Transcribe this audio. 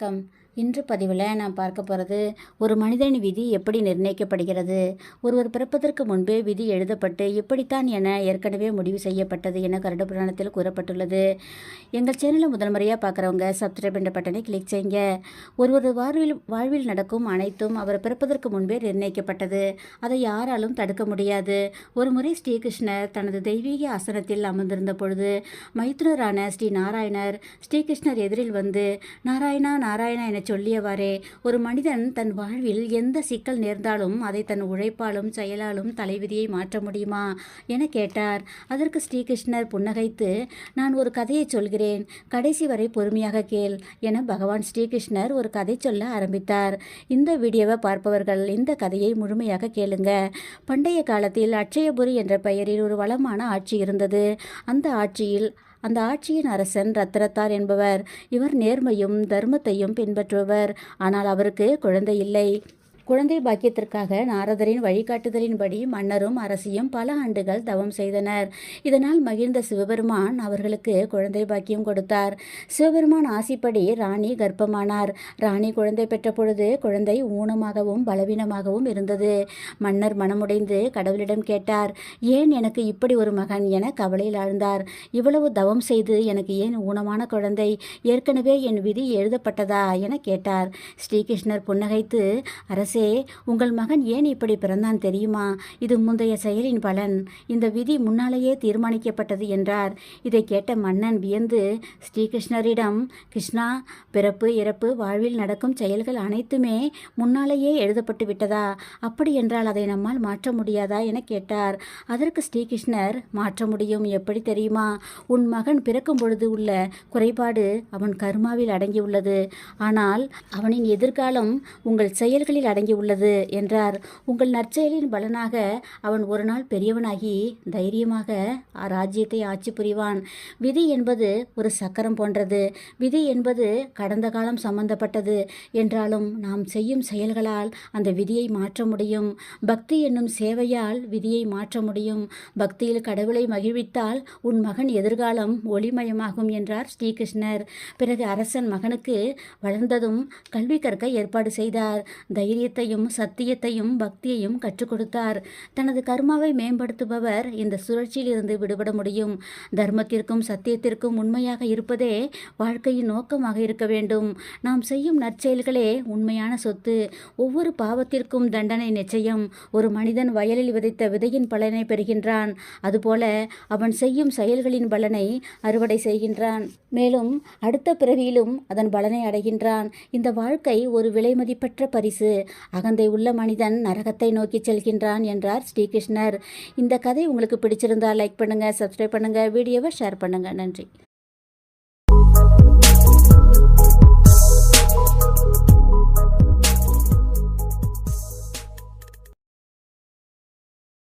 வணக்கம். இன்று பதிவில் நான் பார்க்க போகிறது ஒரு மனிதனின் விதி எப்படி நிர்ணயிக்கப்படுகிறது? ஒருவர் பிறப்பதற்கு முன்பே விதி எழுதப்பட்டு இப்படித்தான் என ஏற்கனவே முடிவு செய்யப்பட்டது என கருட புராணத்தில் கூறப்பட்டுள்ளது. எங்கள் சேனலை முதல் முறையாக பார்க்குறவங்க சப்ஸ்கிரைப் என்ற பட்டனை கிளிக் செய்யுங்க. ஒருவர் வாழ்வில் வாழ்வில் நடக்கும் அனைத்தும் அவர் பிறப்பதற்கு முன்பே நிர்ணயிக்கப்பட்டது. அதை யாராலும் தடுக்க முடியாது. ஒரு முறை ஸ்ரீகிருஷ்ணர் தனது தெய்வீக ஆசனத்தில் அமர்ந்திருந்த பொழுது மைத்துனரான ஸ்ரீ நாராயணர் ஸ்ரீகிருஷ்ணர் எதிரில் வந்து நாராயணா நாராயணா என சொல்லியவாறே ஒரு மனிதன் தன் வாழ்வில் எந்த சிக்கல் நேர்ந்தாலும் அதை தன் உழைப்பாலும் செயலாலும் தலைவிதியை மாற்ற முடியுமா? என கேட்டார். அதற்கு ஸ்ரீகிருஷ்ணர் புன்னகைத்து நான் ஒரு கதையை சொல்கிறேன். கடைசி வரை பொறுமையாக கேள் என பகவான் ஸ்ரீகிருஷ்ணர் ஒரு கதை சொல்ல ஆரம்பித்தார். இந்த வீடியோவை பார்ப்பவர்கள் இந்த கதையை முழுமையாக கேளுங்க. பண்டைய காலத்தில் அட்சயபுரி என்ற பெயரில் ஒரு வளமான ஆட்சி இருந்தது. அந்த ஆட்சியில் அந்த ஆட்சியின் அரசன் ரத்ரத்தார் என்பவர். இவர் நேர்மையும் தர்மத்தையும் பின்பற்றுபவர். ஆனால் அவருக்கு குழந்தை இல்லை. குழந்தை பாக்கியத்திற்காக நாரதரின் வழிகாட்டுதலின்படி மன்னரும் அரசியும் பல ஆண்டுகள் தவம் செய்தனர். இதனால் மகிழ்ந்த சிவபெருமான் அவர்களுக்கு குழந்தை பாக்கியம் கொடுத்தார். சிவபெருமான் ஆசிப்படி ராணி கர்ப்பமானார். ராணி குழந்தை பெற்ற பொழுது குழந்தை ஊனமாகவும் பலவீனமாகவும் இருந்தது. மன்னர் மனமுடைந்து கடவுளிடம் கேட்டார் ஏன் எனக்கு இப்படி ஒரு மகன் என கவலையில் ஆழ்ந்தார். இவ்வளவு தவம் செய்து எனக்கு ஏன் ஊனமான குழந்தை? ஏற்கனவே என் விதி எழுதப்பட்டதா? என கேட்டார். ஸ்ரீகிருஷ்ணர் புன்னகைத்து அரசு அரசே உங்கள் மகன் ஏன் இப்படி பிறந்தான் தெரியுமா? இது முந்தைய செயலின் பலன். இந்த விதி முன்னாலேயே தீர்மானிக்கப்பட்டது என்றார். இதை கேட்ட மன்னன் வியந்து ஸ்ரீகிருஷ்ணரிடம் கிருஷ்ணா பிறப்பு இறப்பு வாழ்வில் நடக்கும் செயல்கள் அனைத்துமே முன்னாலேயே எழுதப்பட்டு விட்டதா? அப்படி என்றால் அதை நம்மால் மாற்ற முடியாதா? என கேட்டார். அதற்கு ஸ்ரீகிருஷ்ணர் மாற்ற முடியும் எப்படி தெரியுமா? உன் மகன் பிறக்கும் பொழுது உள்ள குறைபாடு அவன் கர்மாவில் அடங்கியுள்ளது. ஆனால் அவனின் எதிர்காலம் உங்கள் செயல்களில் அடங்கி உள்ளது என்றார். உங்கள் நற்செயலின் பலனாக அவன் ஒரு நாள் பெரியவனாகி தைரியமாக ராஜ்யத்தை ஆட்சி புரிவான். விதி என்பது ஒரு சக்கரம் போன்றது. விதி என்பது கடந்த காலம் சம்பந்தப்பட்டது என்றாலும் நாம் செய்யும் செயல்களால் அந்த விதியை மாற்ற முடியும். பக்தி என்னும் சேவையால் விதியை மாற்ற முடியும். பக்தியில் கடவுளை மகிழ்வித்தால் உன் மகன் எதிர்காலம் ஒளிமயமாகும் என்றார் ஸ்ரீகிருஷ்ணர். பிறகு அரசன் மகனுக்கு வளர்ந்ததும் கல்வி கற்க ஏற்பாடு செய்தார். தைரியத்தை ஞானத்தையும் சத்தியத்தையும் பக்தியையும் கற்றுக் கொடுத்தார். தனது கர்மாவை மேம்படுத்துபவர் இந்த சுழற்சியில் இருந்து விடுபட முடியும். தர்மத்திற்கும் சத்தியத்திற்கும் உண்மையாக இருப்பதே வாழ்க்கையின் நோக்கமாக இருக்க வேண்டும். நாம் செய்யும் நற்செயல்களே உண்மையான சொத்து. ஒவ்வொரு பாவத்திற்கும் தண்டனை நிச்சயம். ஒரு மனிதன் வயலில் விதைத்த விதையின் பலனை பெறுகின்றான். அதுபோல அவன் செய்யும் செயல்களின் பலனை அறுவடை செய்கின்றான். மேலும் அடுத்த பிறவியிலும் அதன் பலனை அடைகின்றான். இந்த வாழ்க்கை ஒரு விலைமதிப்பற்ற பரிசு. அகந்தை உள்ள மனிதன் நரகத்தை நோக்கி செல்கின்றான் என்றார் ஸ்ரீகிருஷ்ணர். இந்த கதை உங்களுக்கு பிடிச்சிருந்தா லைக் பண்ணுங்கள் சப்ஸ்கிரைப் பண்ணுங்கள் வீடியோவை ஷேர் பண்ணுங்கள் நன்றி.